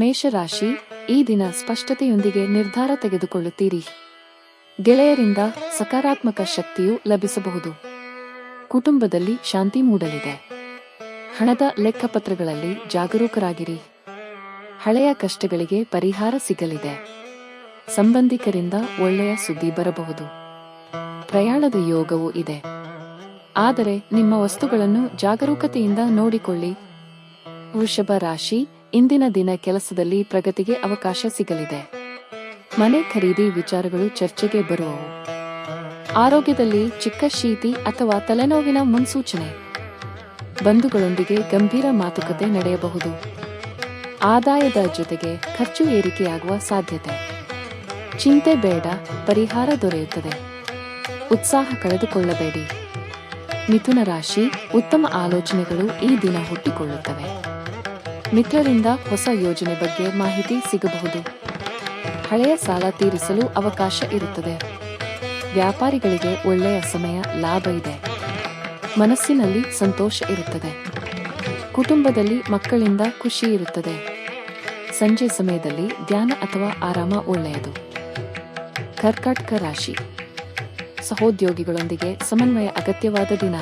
ಮೇಷರಾಶಿ, ಈ ದಿನ ಸ್ಪಷ್ಟತೆಯೊಂದಿಗೆ ನಿರ್ಧಾರ ತೆಗೆದುಕೊಳ್ಳುತ್ತೀರಿ. ಗೆಳೆಯರಿಂದ ಸಕಾರಾತ್ಮಕ ಶಕ್ತಿಯು ಲಭಿಸಬಹುದು. ಕುಟುಂಬದಲ್ಲಿ ಶಾಂತಿ ಮೂಡಲಿದೆ. ಹಣದ ಲೆಕ್ಕಪತ್ರಗಳಲ್ಲಿ ಜಾಗರೂಕರಾಗಿರಿ. ಹಳೆಯ ಕಷ್ಟಗಳಿಗೆ ಪರಿಹಾರ ಸಿಗಲಿದೆ. ಸಂಬಂಧಿಕರಿಂದ ಒಳ್ಳೆಯ ಸುದ್ದಿ ಬರಬಹುದು. ಪ್ರಯಾಣದ ಯೋಗವೂ ಇದೆ. ಆದರೆ ನಿಮ್ಮ ವಸ್ತುಗಳನ್ನು ಜಾಗರೂಕತೆಯಿಂದ ನೋಡಿಕೊಳ್ಳಿ. ವೃಷಭ ರಾಶಿ ಇಂದಿನ ದಿನ ಕೆಲಸದಲ್ಲಿ ಪ್ರಗತಿಗೆ ಅವಕಾಶ ಸಿಗಲಿದೆ. ಮನೆ ಖರೀದಿ ವಿಚಾರಗಳು ಚರ್ಚೆಗೆ ಬರುವವು. ಆರೋಗ್ಯದಲ್ಲಿ ಚಿಕ್ಕ ಶೀತಿ ಅಥವಾ ತಲೆನೋವಿನ ಮುನ್ಸೂಚನೆ. ಬಂಧುಗಳೊಂದಿಗೆ ಗಂಭೀರ ಮಾತುಕತೆ ನಡೆಯಬಹುದು. ಆದಾಯದ ಜೊತೆಗೆ ಖರ್ಚು ಏರಿಕೆಯಾಗುವ ಸಾಧ್ಯತೆ. ಚಿಂತೆ ಬೇಡ, ಪರಿಹಾರ ದೊರೆಯುತ್ತದೆ. ಉತ್ಸಾಹ ಕಳೆದುಕೊಳ್ಳಬೇಡಿ. ಮಿಥುನ ರಾಶಿ ಉತ್ತಮ ಆಲೋಚನೆಗಳು ಈ ದಿನ ಹುಟ್ಟಿಕೊಳ್ಳುತ್ತವೆ. ಮಿತ್ರರಿಂದ ಹೊಸ ಯೋಜನೆ ಬಗ್ಗೆ ಮಾಹಿತಿ ಸಿಗಬಹುದು. ಹಳೆಯ ಸಾಲ ತೀರಿಸಲು ಅವಕಾಶ ಇರುತ್ತದೆ. ವ್ಯಾಪಾರಿಗಳಿಗೆ ಒಳ್ಳೆಯ ಸಮಯ ಲಾಭ ಇದೆ. ಮನಸ್ಸಿನಲ್ಲಿ ಸಂತೋಷ ಇರುತ್ತದೆ. ಕುಟುಂಬದಲ್ಲಿ ಮಕ್ಕಳಿಂದ ಖುಷಿ ಇರುತ್ತದೆ. ಸಂಜೆ ಸಮಯದಲ್ಲಿ ಧ್ಯಾನ ಅಥವಾ ಆರಾಮ ಒಳ್ಳೆಯದು. ಕರ್ಕಾಟಕ ರಾಶಿ. ಸಹೋದ್ಯೋಗಿಗಳೊಂದಿಗೆ ಸಮನ್ವಯ ಅಗತ್ಯವಾದ ದಿನ.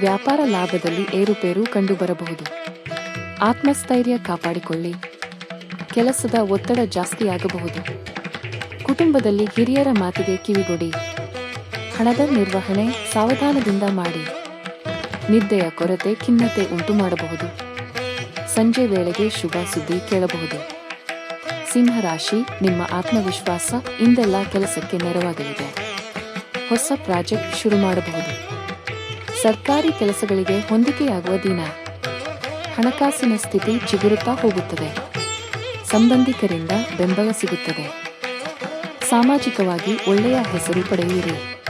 ವ್ಯಾಪಾರ ಲಾಭದಲ್ಲಿ ಏರುಪೇರು ಕಂಡುಬರಬಹುದು. ಆತ್ಮಸ್ಥೈರ್ಯ ಕಾಪಾಡಿಕೊಳ್ಳಿ. ಕೆಲಸದ ಒತ್ತಡ ಜಾಸ್ತಿಯಾಗಬಹುದು ಕುಟುಂಬದಲ್ಲಿ ಹಿರಿಯರ ಮಾತಿಗೆ ಕಿವಿಗೊಡಿ. ಹಣದ ನಿರ್ವಹಣೆ ಸಾವಧಾನದಿಂದ ಮಾಡಿ. ನಿದ್ದೆಯ ಕೊರತೆ, ಖಿನ್ನತೆ ಉಂಟು ಮಾಡಬಹುದು. ಸಂಜೆ ವೇಳೆಗೆ ಶುಭ ಸುದ್ದಿ ಕೇಳಬಹುದು. ಸಿಂಹರಾಶಿ ನಿಮ್ಮ ಆತ್ಮವಿಶ್ವಾಸ ಇಂದೆಲ್ಲ ಕೆಲಸಕ್ಕೆ ನೆರವಾಗಲಿದೆ. ಹೊಸ ಪ್ರಾಜೆಕ್ಟ್ ಶುರು ಮಾಡಬಹುದು. ಸರ್ಕಾರಿ ಕೆಲಸಗಳಿಗೆ ಹೊಂದಿಕೆಯಾಗುವ ದಿನ. ಹಣಕಾಸಿನ ಸ್ಥಿತಿ ಚಿಗುರುತ್ತಾ ಹೋಗುತ್ತದೆ. ಸಂಬಂಧಿಕರಿಂದ ಬೆಂಬಲ ಸಿಗುತ್ತದೆ. ಸಾಮಾಜಿಕವಾಗಿ ಒಳ್ಳೆಯ ಹೆಸರು ಪಡೆಯಿರಿ.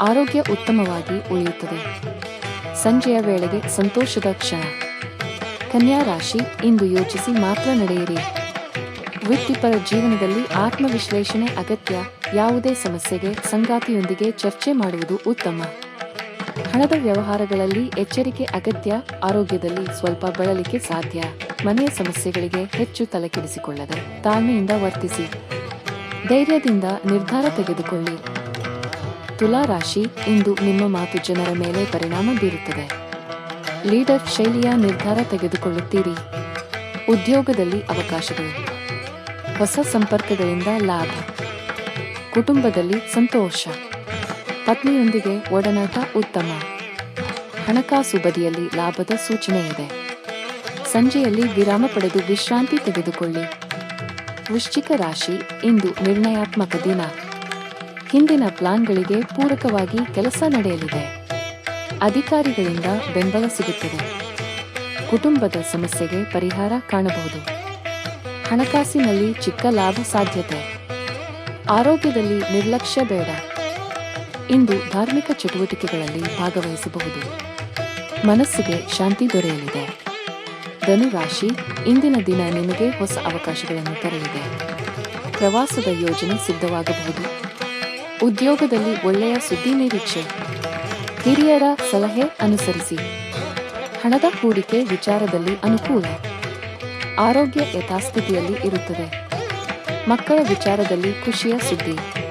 ಆರೋಗ್ಯ ಉತ್ತಮವಾಗಿ ಉಳಿಯುತ್ತದೆ. ಸಂಜೆಯ ವೇಳೆಗೆ ಸಂತೋಷದ ಕ್ಷಣ. ಕನ್ಯಾ ರಾಶಿ ಇಂದು ಯೋಚಿಸಿ ಮಾತ್ರ ನಡೆಯಿರಿ. ವೃತ್ತಿಪರ ಜೀವನದಲ್ಲಿ ಆತ್ಮವಿಶ್ಲೇಷಣೆ ಅಗತ್ಯ. ಯಾವುದೇ ಸಮಸ್ಯೆಗೆ, ಸಂಗಾತಿಯೊಂದಿಗೆ ಚರ್ಚೆ ಮಾಡುವುದು ಉತ್ತಮ. ಹಣದ ವ್ಯವಹಾರಗಳಲ್ಲಿ ಎಚ್ಚರಿಕೆ, ಅಗತ್ಯ, ಆರೋಗ್ಯದಲ್ಲಿ ಸ್ವಲ್ಪ ಬಳಲಿಕೆ ಸಾಧ್ಯ. ಮನೆಯ ಸಮಸ್ಯೆಗಳಿಗೆ ಹೆಚ್ಚು ತಲೆಕೆಡಿಸಿಕೊಳ್ಳದೆ ತಾಳ್ಮೆಯಿಂದ ವರ್ತಿಸಿ. ಧೈರ್ಯದಿಂದ ನಿರ್ಧಾರ ತೆಗೆದುಕೊಳ್ಳಿ. ತುಲಾ ರಾಶಿ ಇಂದು ನಿಮ್ಮ ಮಾತು ಜನರ ಮೇಲೆ ಪರಿಣಾಮ ಬೀರುತ್ತದೆ. ಲೀಡರ್ ಶೈಲಿಯ ನಿರ್ಧಾರ ತೆಗೆದುಕೊಳ್ಳುತ್ತೀರಿ. ಉದ್ಯೋಗದಲ್ಲಿ ಅವಕಾಶಗಳು. ಹೊಸ ಸಂಪರ್ಕಗಳಿಂದ ಲಾಭ. ಕುಟುಂಬದಲ್ಲಿ ಸಂತೋಷ. ಪತ್ನಿಯೊಂದಿಗೆ ಒಡನಾಟ ಉತ್ತಮ. ಹಣಕಾಸು ಬದಿಯಲ್ಲಿ ಲಾಭದ ಸೂಚನೆ ಇದೆ ಸಂಜೆಯಲ್ಲಿ ವಿರಾಮ ಪಡೆದು ವಿಶ್ರಾಂತಿ ತೆಗೆದುಕೊಳ್ಳಿ. ವೃಶ್ಚಿಕ ರಾಶಿ ಇಂದು ನಿರ್ಣಯಾತ್ಮಕ ದಿನ. ಹಿಂದಿನ ಪ್ಲಾನ್ಗಳಿಗೆ ಪೂರಕವಾಗಿ ಕೆಲಸ ನಡೆಯಲಿದೆ. ಅಧಿಕಾರಿಗಳಿಂದ ಬೆಂಬಲ ಸಿಗುತ್ತದೆ. ಕುಟುಂಬದ ಸಮಸ್ಯೆಗೆ ಪರಿಹಾರ ಕಾಣಬಹುದು. ಹಣಕಾಸಿನಲ್ಲಿ ಚಿಕ್ಕ ಲಾಭ ಸಾಧ್ಯತೆ. ಆರೋಗ್ಯದಲ್ಲಿ ನಿರ್ಲಕ್ಷ್ಯ ಬೇಡ. ಇಂದು ಧಾರ್ಮಿಕ ಚಟುವಟಿಕೆಗಳಲ್ಲಿ ಭಾಗವಹಿಸಬಹುದು. ಮನಸ್ಸಿಗೆ ಶಾಂತಿ ದೊರೆಯಲಿದೆ. ಧನುರಾಶಿ, ಇಂದಿನ ದಿನ ನಿಮಗೆ ಹೊಸ ಅವಕಾಶಗಳನ್ನು ತರಲಿದೆ. ಪ್ರವಾಸದ ಯೋಜನೆ ಸಿದ್ಧವಾಗಬಹುದು. ಉದ್ಯೋಗದಲ್ಲಿ ಒಳ್ಳೆಯ ಸುದ್ದಿ ನಿರೀಕ್ಷೆ. ಹಿರಿಯರ ಸಲಹೆ ಅನುಸರಿಸಿ. ಹಣದ ಹೂಡಿಕೆ ವಿಚಾರದಲ್ಲಿ ಅನುಕೂಲ. ಆರೋಗ್ಯ ಯಥಾಸ್ಥಿತಿಯಲ್ಲಿ ಇರುತ್ತದೆ. ಮಕ್ಕಳ ವಿಚಾರದಲ್ಲಿ ಖುಷಿಯ ಸುದ್ದಿ.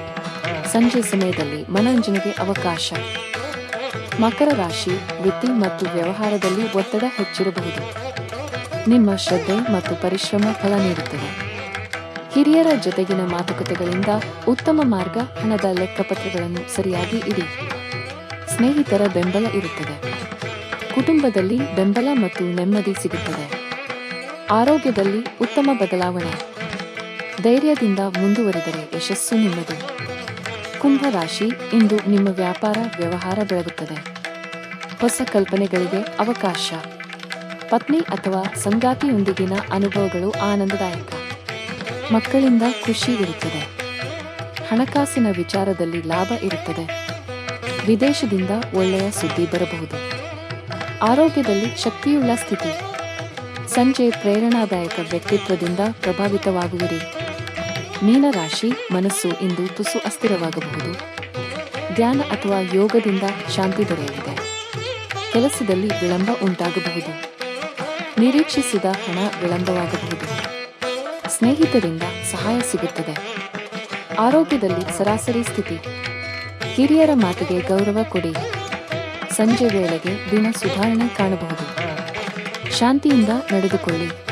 ಸಂಜೆ ಸಮಯದಲ್ಲಿ ಮನರಂಜನೆಗೆ ಅವಕಾಶ. ಮಕರ ರಾಶಿ, ವೃತ್ತಿ ಮತ್ತು ವ್ಯವಹಾರದಲ್ಲಿ ಒತ್ತಡ ಹೆಚ್ಚಿರಬಹುದು. ನಿಮ್ಮ ಶ್ರದ್ಧೆ ಮತ್ತು ಪರಿಶ್ರಮ ಫಲ ನೀಡುತ್ತದೆ. ಹಿರಿಯರ ಜೊತೆಗಿನ ಮಾತುಕತೆಗಳಿಂದ ಉತ್ತಮ ಮಾರ್ಗ ಹಣದ ಲೆಕ್ಕಪತ್ರಗಳನ್ನು ಸರಿಯಾಗಿ ಇಡಿ. ಸ್ನೇಹಿತರ ಬೆಂಬಲ ಇರುತ್ತದೆ. ಕುಟುಂಬದಲ್ಲಿ ಬೆಂಬಲ ಮತ್ತು ನೆಮ್ಮದಿ ಸಿಗುತ್ತದೆ. ಆರೋಗ್ಯದಲ್ಲಿ ಉತ್ತಮ ಬದಲಾವಣೆ. ಧೈರ್ಯದಿಂದ ಮುಂದುವರಿದರೆ ಯಶಸ್ಸು ನಿಮ್ಮದು. ಕುಂಭ ರಾಶಿ ಇಂದು ನಿಮ್ಮ ವ್ಯಾಪಾರ, ವ್ಯವಹಾರ ಬೆಳಗುತ್ತದೆ. ಹೊಸ ಕಲ್ಪನೆಗಳಿಗೆ ಅವಕಾಶ. ಪತ್ನಿ ಅಥವಾ ಸಂಗಾತಿಯೊಂದಿಗಿನ ಅನುಭವಗಳು ಆನಂದದಾಯಕ. ಮಕ್ಕಳಿಂದ ಖುಷಿ ಇರುತ್ತದೆ. ಹಣಕಾಸಿನ ವಿಚಾರದಲ್ಲಿ ಲಾಭ ಇರುತ್ತದೆ. ವಿದೇಶದಿಂದ ಒಳ್ಳೆಯ ಸುದ್ದಿ ಬರಬಹುದು. ಆರೋಗ್ಯದಲ್ಲಿ ಶಕ್ತಿಯುಳ್ಳ ಸ್ಥಿತಿ. ಸಂಜೆ ಪ್ರೇರಣಾದಾಯಕ ವ್ಯಕ್ತಿತ್ವದಿಂದ ಪ್ರಭಾವಿತವಾಗುವಿರಿ. ಮೀನರಾಶಿ ಮನಸ್ಸು ಇಂದು ತುಸು ಅಸ್ಥಿರವಾಗಬಹುದು. ಧ್ಯಾನ ಅಥವಾ ಯೋಗದಿಂದ ಶಾಂತಿ ದೊರೆಯಲಿದೆ. ಕೆಲಸದಲ್ಲಿ ವಿಳಂಬ ಉಂಟಾಗಬಹುದು. ನಿರೀಕ್ಷಿಸಿದ ಹಣ ವಿಳಂಬವಾಗಬಹುದು. ಸ್ನೇಹಿತರಿಂದ ಸಹಾಯ ಸಿಗುತ್ತದೆ. ಆರೋಗ್ಯದಲ್ಲಿ ಸರಾಸರಿ ಸ್ಥಿತಿ. ಹಿರಿಯರ ಮಾತಿಗೆ ಗೌರವ ಕೊಡಿ. ಸಂಜೆ ವೇಳೆಗೆ ದಿನ ಸುಧಾರಣೆ ಕಾಣಬಹುದು. ಶಾಂತಿಯಿಂದ ನಡೆದುಕೊಳ್ಳಿ.